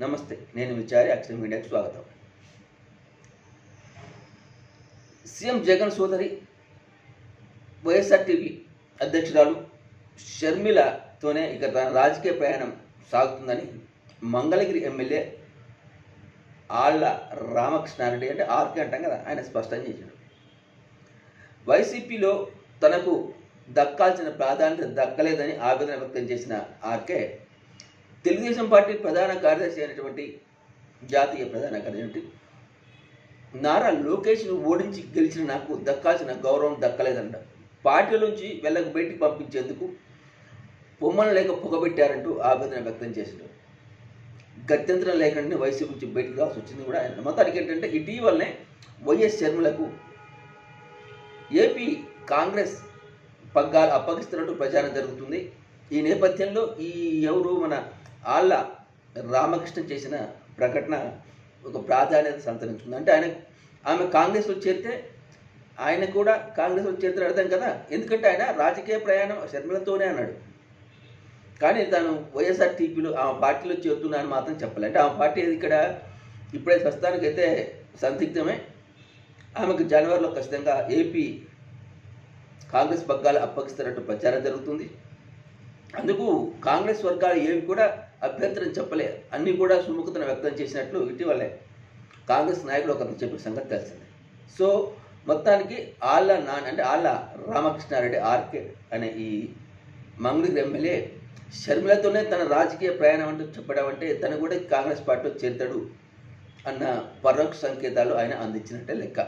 నమస్తే నేను విచారి అక్షర మీడియాకు స్వాగతం. సీఎం జగన్ సోదరి వైఎస్ఆర్టీవీ అధ్యక్షురాలు షర్మిలతోనే ఇక తన రాజకీయ ప్రయాణం సాగుతుందని మంగళగిరి ఎమ్మెల్యే ఆళ్ళ రామకృష్ణారెడ్డి అంటే ఆర్కే అంటాం కదా ఆయన స్పష్టం చేశాడు వైసీపీలో తనకు దక్కాల్సిన ప్రాధాన్యత దక్కలేదని ఆవేదన వ్యక్తం చేసిన ఆర్కే తెలుగుదేశం పార్టీ ప్రధాన కార్యదర్శి అయినటువంటి జాతీయ ప్రధాన కార్యదర్శి నారా లోకేష్ను ఓడించి గెలిచిన నాకు దక్కాల్సిన గౌరవం దక్కలేదంట. పార్టీ నుంచి బయటికి పంపించేందుకు పొమ్మను లేక పొగబెట్టారంటూ ఆవేదన వ్యక్తం చేశాడు. గత్యంతరం లేకుండా వైసీపీ నుంచి బయటకు రావాల్సి వచ్చింది కూడా ఆయన. మొత్తానికి ఏంటంటే ఇటీవలనే వైఎస్ శర్మలకు ఏపీ కాంగ్రెస్ పగ్గాలు అప్పగిస్తున్నట్టు ప్రచారం జరుగుతుంది. ఈ నేపథ్యంలో ఈ ఎవరు మన ఆళ్ళ రామకృష్ణ చేసిన ప్రకటన ఒక ప్రాధాన్యత సంతరించుకుంది. అంటే ఆయన ఆమె కాంగ్రెస్లో చేరితే ఆయన కూడా కాంగ్రెస్లో చేరితే అర్థం కదా? ఎందుకంటే ఆయన రాజకీయ ప్రయాణం శర్మిలతోనే అన్నాడు. కానీ తాను వైఎస్ఆర్ టీపీలో ఆమె పార్టీలో చేరుతున్నాను మాత్రం చెప్పలే. అంటే ఆమె పార్టీ ఇక్కడ ఇప్పుడే ప్రస్తుతానికైతే సందిగ్ధమే. ఆమెకు జనవరిలో ఖచ్చితంగా ఏపీ కాంగ్రెస్ పగ్గాలు అప్పగిస్తారంటూ ప్రచారం జరుగుతుంది. అందుకు కాంగ్రెస్ వర్గాలు ఏవి కూడా అభ్యంతరం చెప్పలే. అన్నీ కూడా సుముఖతను వ్యక్తం చేసినట్లు ఇటీవలే కాంగ్రెస్ నాయకుడు ఒకరు చెప్పిన సంగతి తెలిసింది. సో మొత్తానికి ఆళ్ళ నాన్ అంటే ఆళ్ళ రామకృష్ణారెడ్డి ఆర్కే అనే ఈ మంగళగిరి ఎమ్మెల్యే షర్మిలతోనే తన రాజకీయ ప్రయాణం అంటూ చెప్పడం అంటే తను కూడా కాంగ్రెస్ పార్టీలో చేరుతాడు అన్న పరోక్ష సంకేతాలు ఆయన అందించినట్టే లెక్క.